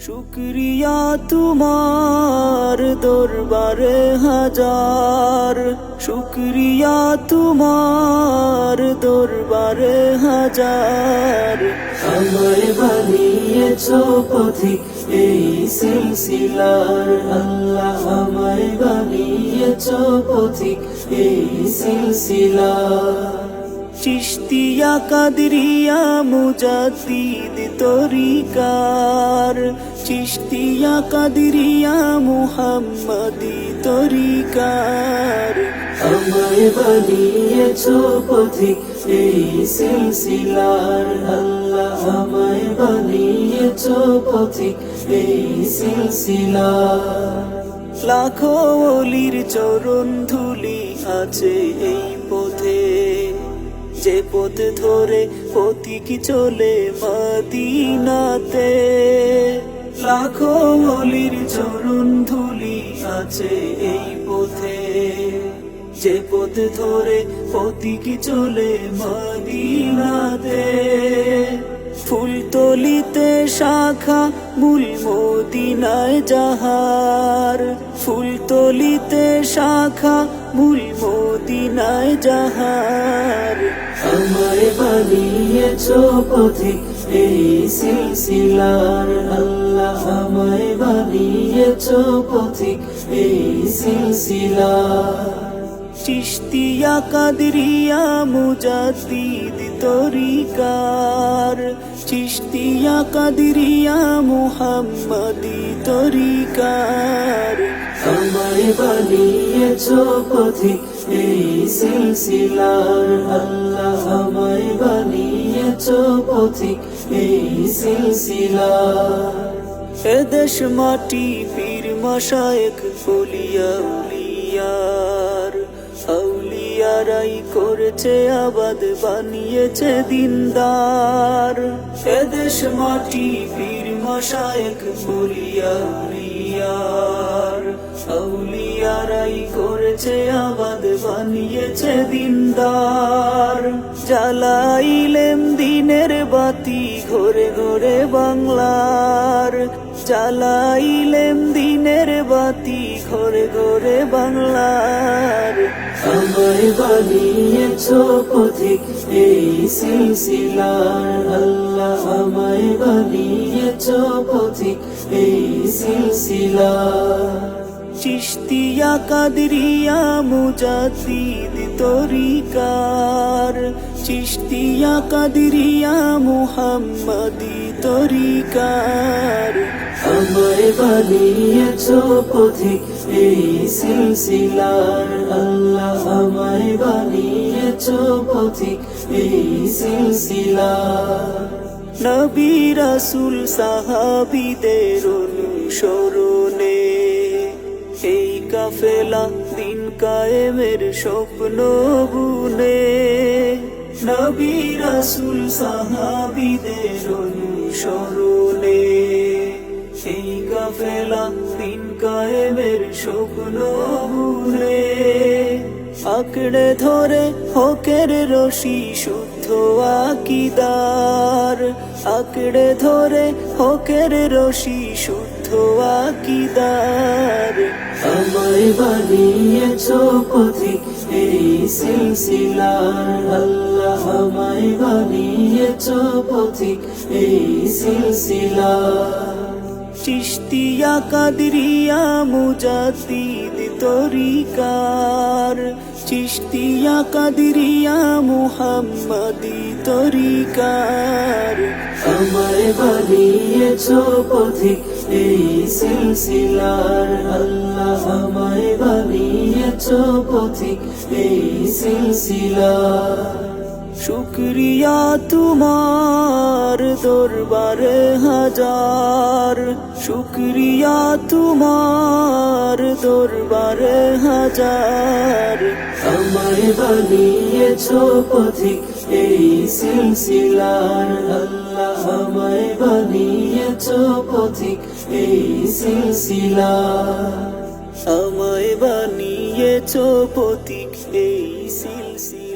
শুক্রিয়া তোমার দরবারে হাজার। শুক্রিয়া তোমার দরবারে হাজার। আমায় বানিয়েছ পথিক এই সিলসিলার। আল্লাহ আমায় বানিয়েছ পথিক এই সিলসিলার। চিস্তিয়া কাদরিয়া মুজাদ্দিদ তরিকার। চিস্তিয়া কাদরিয়া মুহাম্মদি তরিকার। আমায় বানিয়েছ পথিক এই সিলসিলার আল্লাহ আমায় বানিয়েছ পথিক এই সিলসিলার। লাখো অলির চরণ ধুলি আছে এই যে পথ ধরে পথিক চলে মদিনাতে, লাখো অলির চরণ ধুলি আছে এই পথে। যে পথ ধরে পথিক চলে মদিনাতে ফুলতলিতে শাখা মূল মদিনায় যাহার ফুলতলিতে শাখা মূল মদিনায় যাহার। আমায় বানিয়েছ পথিক এই সিলসিলার আল্লাহ। আমায় বানিয়েছ পথিক এই সিলসিলার। চিস্তিয়া কাদরিয়া মুজাদ্দিদ তরিকার। চিস্তিয়া কাদরিয়া মুহাম্মদি তরিকার। আমায় বানিয়েছ পথিক এই সিলসিলার আল্লাহ আমায় বানিয়েছ পথিক এই সিলসিলার। এদেশ মাটি পীর মশায়েক বলিয়া উলিয়ার আউলিয়ারাই করেছে আবাদ, বানিয়েছে দিনদার। এদেশ মাটি পীর মশায়েক বলিয়া উলিয়ার। আউলিয়ারাই করেছে আবাদ, বানিয়েছে দিনদার। জ্বালাইলেম দিনের বাতি ঘরে ঘরে বাংলার। জ্বালাইলেম দিনের বাতি ঘরে ঘরে বাংলার। আমায় বানিয়েছ পথিক এই সিলসিলার আল্লাহ আমায় বানিয়েছ পথিক এই সিলসিলার চিস্তিয়া কাদরিয়া মুজাদ্দিদ তরিকার। চিস্তিয়া কাদরিয়া মুহাম্মদি তরিকার। আমায় বানিয়েছ পথিক এই সিলসিলার আল্লাহ আমায় বানিয়েছ পথিক। এই সিলসিলার নবী রাসুল সাহাবিদের অনুসরণে এই কাফেলা দিন কায়েমের স্বপ্ন বুনে। নবী রাসুল সাহাবিদের অনুসরণে কাফেলা দিন কায়েমের স্বপ্ন বুনে আঁকড়ে ধরে হকের রশি শুদ্ধ আকিদার। আঁকড়ে ধরে হকের রশি শুদ্ধ আকিদার। আমায় বানিয়েছ পথিক, এই সিলসিলার আল্লাহ আমায় বানিয়েছ পথিক, এই সিলসিলার। চিস্তিয়া কাদরিয়া মুজাদ্দিদ তরিকার। চিস্তিয়া কাদরিয়া মুহাম্মদি তরিকার। আমায় বানিয়েছ পথিক এই সিলসিলার। আল্লাহ আমায় বানিয়েছ পথিক এই সিলসিলার। শুক্রিয়া তোমার দরবারে হাজার। শুক্রিয়া তোমার দরবারে হাজার। আমায় বানিয়েছ পথিক এই সিলসিলার আল্লাহ। আমায় বানিয়েছ পথিক এই সিলসিলার। আমায় বানিয়েছ পতিক এই সিল